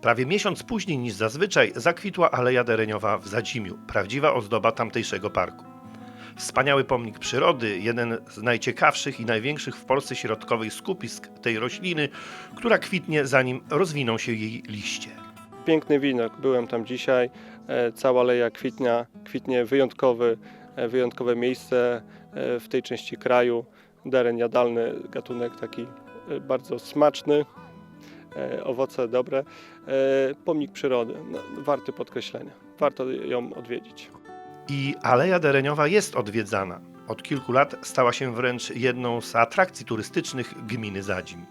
Prawie miesiąc później niż zazwyczaj zakwitła Aleja Dereniowa w Zadzimiu, prawdziwa ozdoba tamtejszego parku. Wspaniały pomnik przyrody, jeden z najciekawszych i największych w Polsce środkowej skupisk tej rośliny, która kwitnie zanim rozwiną się jej liście. Piękny widok, byłem tam dzisiaj, e, cała aleja kwitnia, kwitnie wyjątkowy, e, wyjątkowe miejsce e, w tej części kraju. Deren jadalny, gatunek taki bardzo smaczny, owoce dobre. E, Pomnik przyrody, no, warty podkreślenia, warto ją odwiedzić. I Aleja Dereniowa jest odwiedzana. Od kilku lat stała się wręcz jedną z atrakcji turystycznych gminy Zadzim.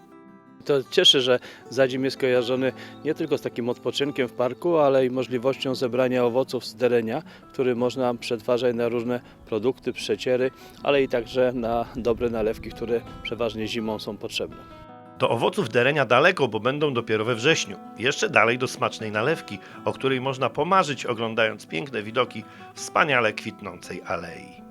To cieszy, że Zadzim jest kojarzony nie tylko z takim odpoczynkiem w parku, ale i możliwością zebrania owoców z derenia, który można przetwarzać na różne produkty, przeciery, ale i także na dobre nalewki, które przeważnie zimą są potrzebne. Do owoców derenia daleko, bo będą dopiero we wrześniu. Jeszcze dalej do smacznej nalewki, o której można pomarzyć oglądając piękne widoki wspaniale kwitnącej alei.